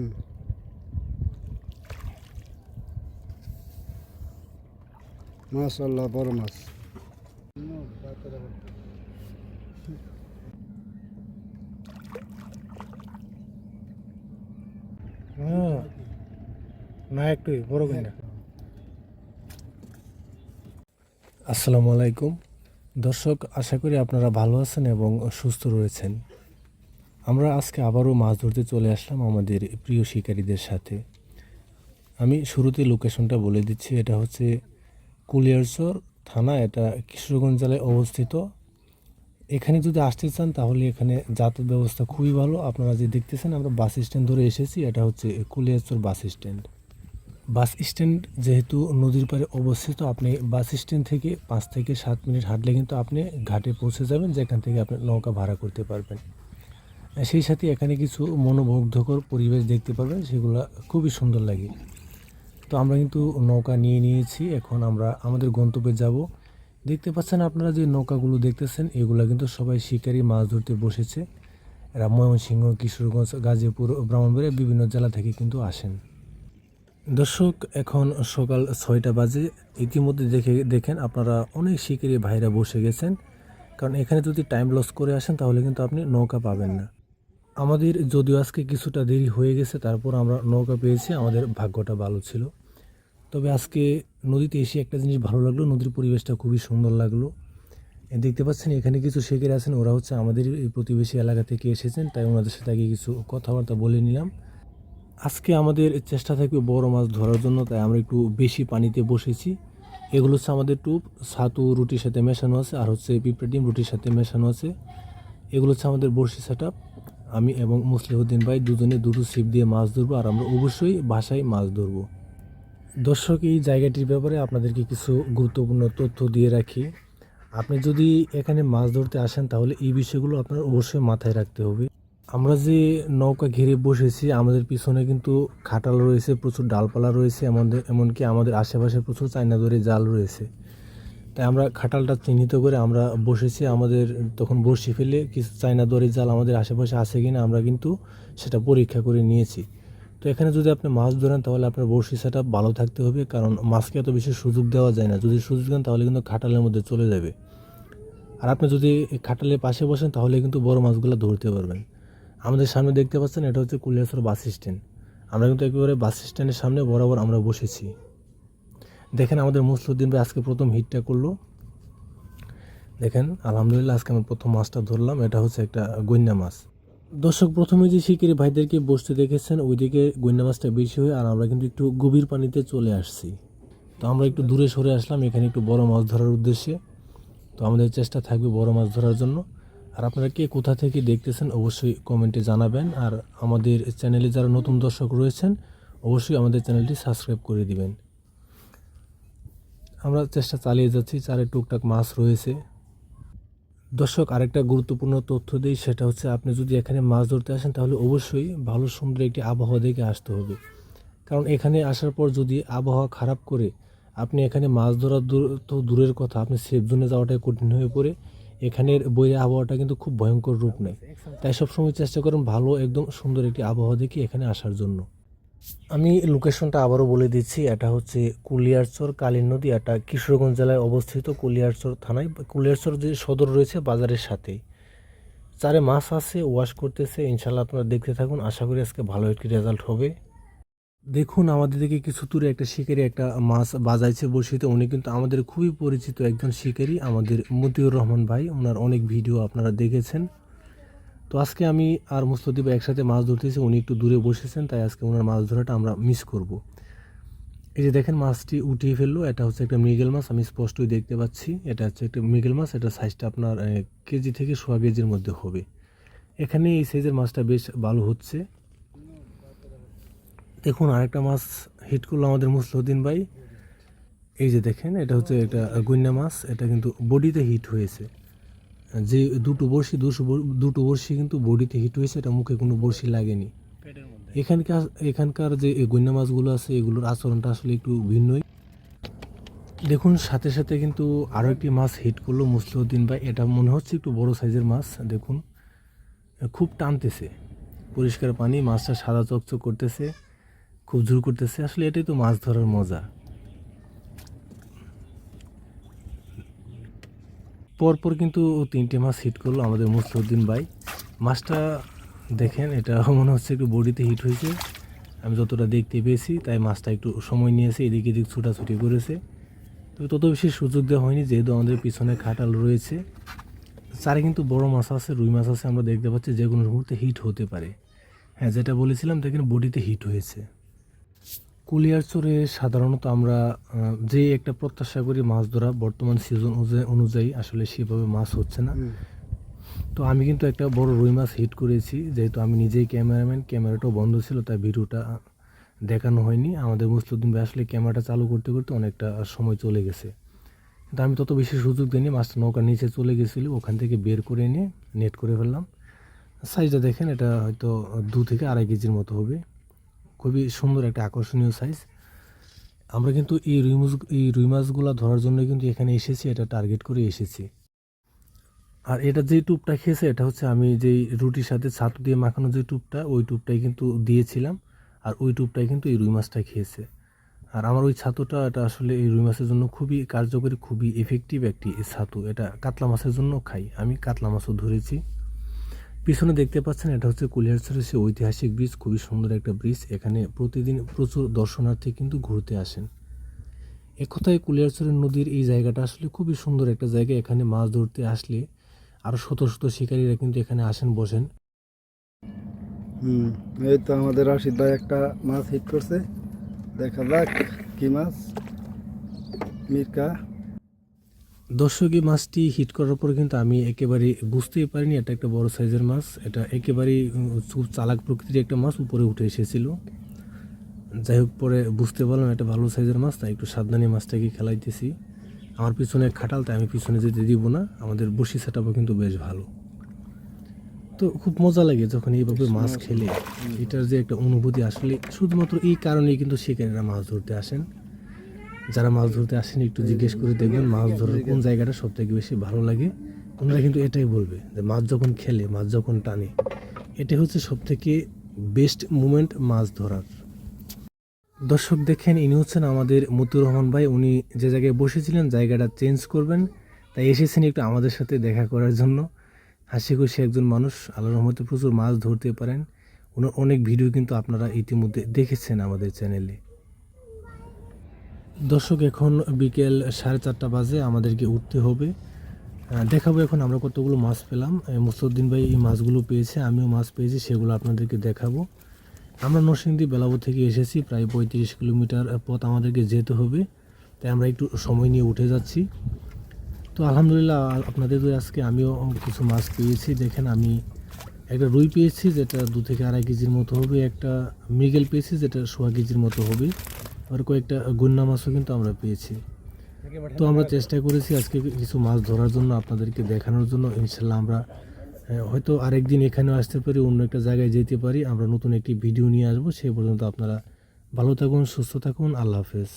হুম। মাশাল্লাহ বড় মাছ। হ্যাঁ। না একটু বড় আসসালামু আলাইকুম। দর্শক আশা করি আপনারা ভালো আছেন এবং সুস্থ রয়েছেন। আমরা আজকে আবারও মাছ ধরতে চলে আসলাম আমাদের প্রিয় শিকারীদের সাথে। আমি শুরুতে লোকেশনটা বলে দিচ্ছি, এটা হচ্ছে কুলিয়ারচর থানা, এটা কিশোরগঞ্জ জেলায় অবস্থিত। এখানে যদি আসতে চান, তাহলে এখানে যাতায়াত ব্যবস্থা খুবই ভালো। আপনারা যে দেখতেছেন, আমরা বাস স্ট্যান্ড ধরে এসেছি, এটা হচ্ছে Kuliarchar bus stand. Bus stand যেহেতু নদীর পাড়ে অবস্থিত, আপনি বাস স্ট্যান্ড থেকে পাঁচ থেকে সাত মিনিট হাঁটলে কিন্তু আপনি ঘাটে পৌঁছে যাবেন, যেখান থেকে আপনি নৌকা ভাড়া করতে পারবেন। সেই সাথে এখানে কিছু মনোমুগ্ধকর পরিবেশ দেখতে পারবেন সেগুলো খুবই সুন্দর লাগে। তো আমরা কিন্তু নৌকা নিয়ে নিয়েছি, এখন আমরা আমাদের গন্তব্যে যাব। দেখতে পাচ্ছেন আপনারা যে নৌকাগুলো দেখতেছেন, এগুলো কিন্তু সবাই শিকারী মাছ ধরতে বসেছে। এরা ময়মনসিংহ, কিশোরগঞ্জ, গাজীপুর, ব্রাহ্মণবাড়িয়া বিভিন্ন জেলা থেকে কিন্তু আসেন। দর্শক, এখন সকাল ছয়টা বাজে। ইতিমধ্যে দেখে, দেখেন আপনারা অনেক শিকারী ভাইরা বসে গেছেন। কারণ এখানে যদি টাইম লস করে আসেন, তাহলে কিন্তু আপনি নৌকা পাবেন না। আমাদের যদিও আজকে কিছুটা দেরি হয়ে গেছে, তারপর আমরা নৌকা পেয়েছি, আমাদের ভাগ্যটা ভালো ছিল। তবে আজকে নদীতে এসে একটা জিনিস ভালো লাগল, নদীর পরিবেশটা খুবই সুন্দর লাগল। দেখতে পাচ্ছেন এখানে কিছু শেখের আছেন, ওরা হচ্ছে আমাদের এই প্রতিবেশী এলাকা থেকে এসেছেন, তাই ওনাদের সাথে আগে কিছু কথাবার্তা বলে নিলাম। আজকে আমাদের চেষ্টা থাকবে বড় মাছ ধরার জন্য, তাই আমরা একটু বেশি পানিতে বসেছি। এগুলো হচ্ছে আমাদের টুপ, ছাতু, রুটির সাথে মেশানো আছে, আর হচ্ছে পিঁপড়া ডিম রুটির সাথে মেশানো আছে। এগুলো হচ্ছে আমাদের বড়শি সেট আমি এবং মুসলিহদ্দিন ভাই দুজনে দুটো ছিপ দিয়ে মাছ ধরবো আর আমরা অবশ্যই বাসায় মাছ ধরবো। দর্শক, এই জায়গাটির ব্যাপারে আপনাদেরকে কিছু গুরুত্বপূর্ণ তথ্য দিয়ে রাখি। আপনি যদি এখানে মাছ ধরতে আসেন, তাহলে এই বিষয়গুলো আপনার অবশ্যই মাথায় রাখতে হবে। আমরা যে নৌকা ঘিরে বসেছি, আমাদের পিছনে কিন্তু খাটাল রয়েছে, প্রচুর ডালপালা রয়েছে আমাদের এমনকি আমাদের আশেপাশে প্রচুর চায়না দড়ি জাল রয়েছে। তাই আমরা খাটালটা চিহ্নিত করে আমরা বসেছি, আমাদের তখন বসি ফেলে, কিছু চায়না দড়ি জাল আমাদের আশেপাশে আছে কিনা আমরা কিন্তু সেটা পরীক্ষা করে নিয়েছি। তো এখানে যদি আপনি মাছ ধরেন তাহলে আপনার বড়শি সেটা ভালো থাকতে হবে, কারণ মাছকে এত বেশি সুযোগ দেওয়া যায় না। যদি সুযোগ দেন তাহলে কিন্তু খাটালের মধ্যে চলে যাবে। আর আপনি যদি খাটালের পাশে বসেন তাহলে কিন্তু বড় মাছগুলো ধরতে পারবেন। আমাদের সামনে দেখতে পাচ্ছেন এটা হচ্ছে কুলিয়াসর বাস স্ট্যান্ড। আমরা কিন্তু একেবারে বাস স্ট্যান্ডের সামনে বরাবর আমরা বসেছি। দেখেন আমাদের মুসলুদ্দিন ভাই আজকে প্রথম হিটটা করল। দেখেন, আলহামদুলিল্লাহ আজকে আমি প্রথম মাছটা ধরলাম, এটা হচ্ছে একটা গন্যা মাছ। দর্শক, প্রথমে যে শিকারি ভাইদেরকে বসতে দেখেছেন, ওইদিকে গন্যা মাছটা বেশি হয়, আর আমরা কিন্তু একটু গভীর পানিতে চলে আসছি। তো আমরা একটু দূরে সরে আসলাম, এখানে একটু বড় মাছ ধরার উদ্দেশ্যে। তো আমাদের চেষ্টা থাকবে বড় মাছ ধরার জন্য। আর আপনারা কে কোথা থেকে দেখতেছেন, অবশ্যই কমেন্টে জানাবেন। আর আমাদের চ্যানেলে যারা নতুন দর্শক রয়েছেন, অবশ্যই আমাদের চ্যানেলটি সাবস্ক্রাইব করে দিবেন। আমরা চেষ্টা চালিয়ে যাচ্ছি, চারে টুকটাক মাছ রয়েছে। দর্শক, আরেকটা গুরুত্বপূর্ণ তথ্য দিই, সেটা হচ্ছে আপনি যদি এখানে মাছ ধরতে আসেন, তাহলে অবশ্যই ভালো সুন্দর একটি আবহাওয়া দেখে আসতে হবে। কারণ এখানে আসার পর যদি আবহাওয়া খারাপ করে, আপনি এখানে মাছ ধরার দূর, তো দূরের কথা, আপনি সেফ জোনে যাওয়াটাই কঠিন হয়ে পড়ে। এখানের বইয়ের আবহাওয়াটা কিন্তু খুব ভয়ঙ্কর রূপ নেয়। তাই সবসময় চেষ্টা করুন ভালো, একদম সুন্দর একটি আবহাওয়া দেখে এখানে আসার জন্য। আমি লোকেশনটা আবারও বলে দিচ্ছি, এটা হচ্ছে কুলিয়ারচর কালীন নদী, এটা কিশোরগঞ্জ জেলায় অবস্থিত কুলিয়ারচর থানায়। কুলিয়ারচর যে সদর রয়েছে বাজারের সাথেই। চারে মাছ আছে, ওয়াশ করতেছে ইনশাল্লাহ আপনারা দেখতে থাকুন। আশা করি আজকে ভালো একটি রেজাল্ট হবে। দেখুন, আমাদের দিকে কিছু দূরে একটা শিকারি একটা মাছ বাজাইছে বসিতে উনি কিন্তু আমাদের খুবই পরিচিত একজন শিকারি, আমাদের মতিউর রহমান ভাই। ওনার অনেক ভিডিও আপনারা দেখেছেন। তো আজকে আমি আর মুস্তদিব একসাথে মাছ ধরতেছি, উনি একটু দূরে বসেছেন, তাই আজকে ওনার মাছ ধরাটা আমরা মিস করব। এই যে দেখেন, মাছটি উঠিয়ে ফেলল, এটা হচ্ছে একটা মৃগেল মাছ, আমি স্পষ্টই দেখতে পাচ্ছি। এটা হচ্ছে একটা মৃগেল মাছ, এটা সাইজটা আপনার কেজি থেকে সোয়া কেজির মধ্যে হবে। এখানে এই সাইজের মাছটা বেশ ভালো হচ্ছে। দেখুন, আরেকটা মাছ হিট করল আমাদের মুসলুদ্দিন ভাই। এই যে দেখেন, এটা হচ্ছে একটা গুইন্না মাছ, এটা কিন্তু বডিতে হিট হয়েছে। যে দুটো বড়শি দুশো দুটো বড়শি কিন্তু বডিতে হিট হয়েছে এটা মুখে কোনো বড়শি লাগেনি। এখানকার এখানকার যে গন্যা মাছগুলো আছে এগুলোর আচরণটা আসলে একটু ভিন্নই। দেখুন সাথে সাথে কিন্তু আরও একটি মাছ হিট করল মুসলিউদ্দিন ভাই। এটা মনে হচ্ছে একটু বড় সাইজের মাছ দেখুন। খুব টানতেছে। পরিষ্কার পানি মাছটা সাদা চকচক করতেছে খুব জোর করতেছে। আসলে এটাই তো মাছ ধরার মজা। পরপর কিন্তু তিনটে মাছ হিট করল আমাদের মুসলুদ্দিন ভাই। মাছটা দেখেন, এটা মনে হচ্ছে একটু বডিতে হিট হয়েছে। আমি যতটা দেখতে পেয়েছি, তাই মাছটা একটু সময় নিয়েছে, এদিক এদিক ছুটাছুটি করেছে। তবে তত বেশি সুযোগ দেওয়া হয়নি, যেহেতু আমাদের পিছনে খাটাল রয়েছে। চারে কিন্তু বড় মাছ আছে, রুই মাছ আছে, আমরা দেখতে পাচ্ছি যে কোনো মুহূর্তে হিট হতে পারে। হ্যাঁ যেটা বলেছিলাম, দেখেন বডিতে হিট হয়েছে। কুলিয়ারচরে সাধারণত আমরা যে একটা প্রত্যাশা করি মাছ ধরা বর্তমান সিজন অনুযায়ী আসলে সেভাবে মাছ হচ্ছে না। তো আমি কিন্তু একটা বড় রুই মাছ হিট করেছি যেহেতু আমি নিজেই ক্যামেরাম্যান ক্যামেরাটাও বন্ধ ছিল তাই ভিডিওটা দেখানো হয়নি। আমাদের মুসলুদ্দিন ভাই আসলে ক্যামেরাটা চালু করতে করতে অনেকটা সময় চলে গেছে। কিন্তু আমি তত বেশি সুযোগ দিইনি মাছটা নৌকার নিচে চলে গেছিল ওখান থেকে বের করে এনে নেট করে ফেললাম। সাইজটা দেখেন এটা হয়তো দু থেকে আড়াই কেজির মতো হবে। খুবই সুন্দর একটা আকর্ষণীয় সাইজ আমরা কিন্তু এই রুই মাছ এই রুই মাছগুলো ধরার জন্য কিন্তু এখানে এসেছি, এটা টার্গেট করে এসেছি। আর এটা যে টুপটা খেয়েছে, এটা হচ্ছে আমি যেই রুটির সাথে ছাতু দিয়ে মাখানো যে টুপটা ওই টুপটাই কিন্তু দিয়েছিলাম। আর ওই টুপটাই কিন্তু এই রুই মাছটা খেয়েছে। আর আমার ওই ছাতুটা, এটা আসলে এই রুই মাছের জন্য খুবই কার্যকরী, খুবই এফেক্টিভ একটি ছাতু। এটা কাতলা মাছের জন্য খাই। আমি কাতলা মাছও ধরেছি। পিছনে দেখতে পাচ্ছেন, এটা হচ্ছে কুলিয়ারচরের সে ঐতিহাসিক ব্রিজ খুবই সুন্দর একটা ব্রিজ এখানে প্রতিদিন প্রচুর দর্শনার্থী কিন্তু ঘুরতে আসেন। এক কথায় কুলিয়ারচরের নদীর এই জায়গাটা আসলে খুবই সুন্দর একটা জায়গা। এখানে মাছ ধরতে আসলে আরও শত শত শিকারীরা কিন্তু এখানে আসেন, বসেন। হুম, এই তো আমাদের রাশিদ ভাই একটা মাছ হিট করছে। দেখা যাক কি মাছ। মির্কা। দর্শক এই মাছটি হিট করার পর কিন্তু আমি একেবারে বুঝতেই পারিনি এটা একটা বড় সাইজের মাছ। এটা একেবারেই খুব চালাক প্রকৃতির একটা মাছ উপরে উঠে এসেছিল। যাই হোক পরে বুঝতে পারলাম এটা ভালো সাইজের মাছ তাই একটু সাবধানে মাছটাকে খেলাইতেছি। আমার পিছনে খাটাল তাই আমি পিছনে যেতে দিব না। আমাদের বসি সেটাপও কিন্তু বেশ ভালো। তো খুব মজা লাগে যখন এইভাবে মাছ খেলে। এটার যে একটা অনুভূতি আসলে শুধুমাত্র এই কারণেই কিন্তু শিকারীরা মাছ ধরতে আসেন। যারা মাছ ধরতে আসেন, একটু জিজ্ঞেস করে দেখবেন মাছ ধরার কোন জায়গাটা সব থেকে বেশি ভালো লাগে। ওনারা কিন্তু এটাই বলবে যে মাছ যখন খেলে, মাছ যখন টানে, এটাই হচ্ছে সব থেকে বেস্ট মুমেন্ট মাছ ধরার। দর্শক দেখেন, ইনি হচ্ছেন আমাদের মতিউর রহমান ভাই। উনি যে জায়গায় বসেছিলেন, জায়গাটা চেঞ্জ করবেন। তাই এসেছেন একটু আমাদের সাথে দেখা করার জন্য। হাসি খুশি একজন মানুষ, আল্লাহর রহমতে প্রচুর মাছ ধরতে পারেন। ওনার অনেক ভিডিও কিন্তু আপনারা ইতিমধ্যে দেখেছেন আমাদের চ্যানেলে দর্শক এখন বিকেল সাড়ে চারটা বাজে আমাদেরকে উঠতে হবে। দেখাবো এখন আমরা কতগুলো মাছ পেলাম। আহ, মুসলুদ্দিন ভাই এই মাছগুলো পেয়েছে আমিও মাছ পেয়েছি সেগুলো আপনাদেরকে দেখাবো। আমরা নরসিংদী বেলাবো থেকে এসেছি প্রায় পঁয়ত্রিশ কিলোমিটার পথ আমাদেরকে যেতে হবে। তাই আমরা একটু সময় নিয়ে উঠে যাচ্ছি। তো আলহামদুলিল্লাহ আপনাদের আজকে আমিও কিছু মাছ পেয়েছি। দেখেন আমি একটা রুই পেয়েছি যেটা দু থেকে আড়াই কেজির মতো হবে। একটা মৃগেল পেয়েছি যেটা সোয়া কেজির মতো হবে। আর কয়েকটা গুন্না মাছও কিন্তু আমরা পেয়েছি। তো আমরা চেষ্টা করেছি আজকে কিছু মাছ ধরার জন্য আপনাদেরকে দেখানোর জন্য। ইনশাল্লাহ আমরা হয়তো আরেকদিন এখানেও আসতে পারি, অন্য একটা জায়গায় যেতে পারি। আমরা নতুন একটি ভিডিও নিয়ে আসব সেই পর্যন্ত আপনারা ভালো থাকুন, সুস্থ থাকুন। আল্লাহ হাফেজ।